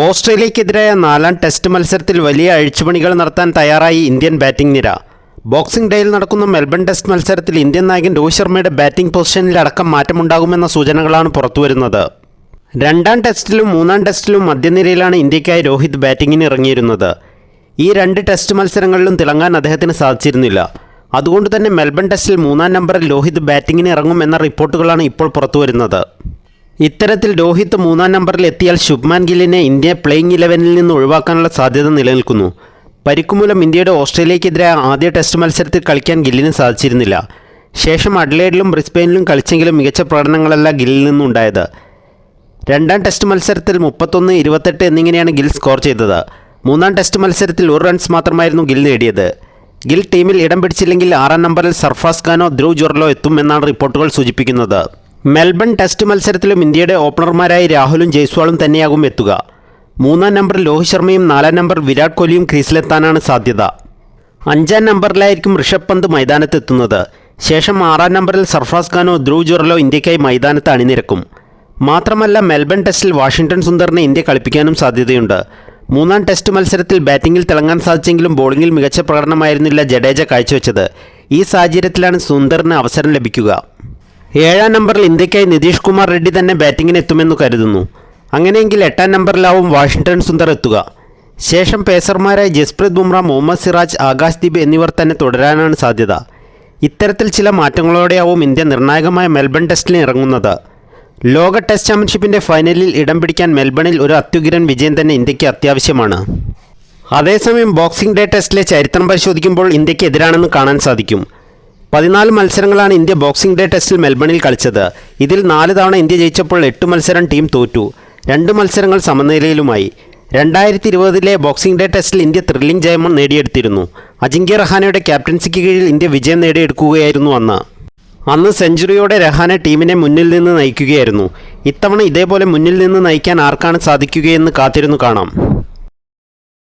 ഓസ്ട്രേലിയക്കെതിരായ നാലാം ടെസ്റ്റ് മത്സരത്തിൽ വലിയ അഴിച്ചുപണികൾ നടത്താൻ തയ്യാറായി ഇന്ത്യൻ ബാറ്റിംഗ് നിര. ബോക്സിംഗ് ഡേയിൽ നടക്കുന്ന മെൽബൺ ടെസ്റ്റ് മത്സരത്തിൽ ഇന്ത്യൻ നായകൻ രോഹിത് ശർമ്മയുടെ ബാറ്റിംഗ് പൊസിഷനിൽ അടക്കം മാറ്റമുണ്ടാകുമെന്ന സൂചനകളാണ് പുറത്തുവരുന്നത്. രണ്ടാം ടെസ്റ്റിലും മൂന്നാം ടെസ്റ്റിലും മധ്യനിരയിലാണ് ഇന്ത്യക്കായി രോഹിത് ബാറ്റിങ്ങിന് ഇറങ്ങിയിരുന്നത്. ഈ രണ്ട് ടെസ്റ്റ് മത്സരങ്ങളിലും തിളങ്ങാൻ അദ്ദേഹത്തിന് സാധിച്ചിരുന്നില്ല. അതുകൊണ്ട് തന്നെ മെൽബൺ ടെസ്റ്റിൽ മൂന്നാം നമ്പറിൽ രോഹിത് ബാറ്റിങ്ങിന് ഇറങ്ങും എന്ന റിപ്പോർട്ടുകളാണ് ഇപ്പോൾ പുറത്തുവരുന്നത്. ഇത്തരത്തിൽ രോഹിത് മൂന്നാം നമ്പറിൽ എത്തിയാൽ ശുഭ്മാൻ ഗില്ലിനെ ഇന്ത്യ പ്ലേയിങ് ഇലവനിൽ നിന്ന് ഒഴിവാക്കാനുള്ള സാധ്യത നിലനിൽക്കുന്നു. പരിക്കുമൂലം ഇന്ത്യയുടെ ഓസ്ട്രേലിയക്കെതിരായ ആദ്യ ടെസ്റ്റ് മത്സരത്തിൽ കളിക്കാൻ ഗില്ലിന് സാധിച്ചിരുന്നില്ല. ശേഷം അഡ്ലേഡിലും ബ്രിസ്ബെയിനിലും കളിച്ചെങ്കിലും മികച്ച പ്രകടനങ്ങളല്ല ഗില്ലിൽ നിന്നുണ്ടായത്. രണ്ടാം ടെസ്റ്റ് മത്സരത്തിൽ മുപ്പത്തൊന്ന് ഇരുപത്തെട്ട് എന്നിങ്ങനെയാണ് ഗിൽ സ്കോർ ചെയ്തത്. മൂന്നാം ടെസ്റ്റ് മത്സരത്തിൽ ഒരു റൺസ് മാത്രമായിരുന്നു ഗിൽ നേടിയത്. ഗിൽ ടീമിൽ ഇടം പിടിച്ചില്ലെങ്കിൽ ആറാം നമ്പറിൽ സർഫാസ് ഖാനോ ധ്രുവ് ജൊർലോ എത്തുമെന്നാണ് റിപ്പോർട്ടുകൾ സൂചിപ്പിക്കുന്നത്. മെൽബൺ ടെസ്റ്റ് മത്സരത്തിലും ഇന്ത്യയുടെ ഓപ്പണർമാരായി രാഹുലും ജയ്സ്വാളും തന്നെയാകും എത്തുക. മൂന്നാം നമ്പർ രോഹിത് ശർമ്മയും നാലാം നമ്പർ വിരാട് കോഹ്ലിയും ക്രീസിലെത്താനാണ് സാധ്യത. അഞ്ചാം നമ്പറിലായിരിക്കും ഋഷഭ് പന്ത് മൈതാനത്തെത്തുന്നത്. ശേഷം ആറാം നമ്പറിൽ സർഫാസ് ഖാനോ ധ്രുവ് ജുറലോ ഇന്ത്യക്കായി മൈതാനത്ത് അണിനിരക്കും. മാത്രമല്ല മെൽബൺ ടെസ്റ്റിൽ വാഷിംഗ്ടൺ സുന്ദറിനെ ഇന്ത്യ കളിപ്പിക്കാനും സാധ്യതയുണ്ട്. മൂന്നാം ടെസ്റ്റ് മത്സരത്തിൽ ബാറ്റിംഗിൽ തിളങ്ങാൻ സാധിച്ചെങ്കിലും ബോളിംഗിൽ മികച്ച പ്രകടനമായിരുന്നില്ല ജഡേജ കാഴ്ചവെച്ചത്. ഈ സാഹചര്യത്തിലാണ് സുന്ദറിന് അവസരം ലഭിക്കുക. ഏഴാം നമ്പറിൽ ഇന്ത്യക്കായി നിതീഷ് കുമാർ റെഡ്ഡി തന്നെ ബാറ്റിങ്ങിന് എത്തുമെന്ന് കരുതുന്നു. അങ്ങനെയെങ്കിൽ എട്ടാം നമ്പറിലാവും വാഷിംഗ്ടൺ സുന്ദർ എത്തുക. ശേഷം പേസർമാരായ ജസ്പ്രീത് ബുംറ മുഹമ്മദ് സിറാജ് ആകാശ് ദീപ് എന്നിവർ തന്നെ തുടരാനാണ് സാധ്യത. ഇത്തരത്തിൽ ചില മാറ്റങ്ങളോടെയാവും ഇന്ത്യ നിർണായകമായ മെൽബൺ ടെസ്റ്റിൽ ഇറങ്ങുന്നത്. ലോക ടെസ്റ്റ് ചാമ്പ്യൻഷിപ്പിന്റെ ഫൈനലിൽ ഇടം പിടിക്കാൻ മെൽബണിൽ ഒരു അത്യുഗ്രൻ വിജയം തന്നെ ഇന്ത്യയ്ക്ക് അത്യാവശ്യമാണ്. അതേസമയം ബോക്സിംഗ് ഡേ ടെസ്റ്റിലെ ചരിത്രം പരിശോധിക്കുമ്പോൾ ഇന്ത്യയ്ക്ക് എതിരാണെന്ന് കാണാൻ സാധിക്കും. പതിനാല് മത്സരങ്ങളാണ് ഇന്ത്യ ബോക്സിംഗ് ഡേ ടെസ്റ്റിൽ മെൽബണിൽ കളിച്ചത്. ഇതിൽ നാല് തവണ ഇന്ത്യ ജയിച്ചപ്പോൾ എട്ട് മത്സരം ടീം തോറ്റു. രണ്ട് മത്സരങ്ങൾ സമനിലയിലുമായി. രണ്ടായിരത്തി ഇരുപതിലെ ബോക്സിംഗ് ഡേ ടെസ്റ്റിൽ ഇന്ത്യ ത്രില്ലിംഗ് ജയം നേടിയെടുത്തിരുന്നു. അജിങ്ക്യ റഹാനയുടെ ക്യാപ്റ്റൻസിക്ക് കീഴിൽ ഇന്ത്യ വിജയം നേടിയെടുക്കുകയായിരുന്നു അന്ന്. അന്ന് സെഞ്ചുറിയോടെ രഹാനെ ടീമിനെ മുന്നിൽ നിന്ന് നയിക്കുകയായിരുന്നു. ഇത്തവണ ഇതേപോലെ മുന്നിൽ നിന്ന് നയിക്കാൻ ആർക്കാണ് സാധിക്കുകയെന്ന് കാത്തിരുന്നു കാണാം.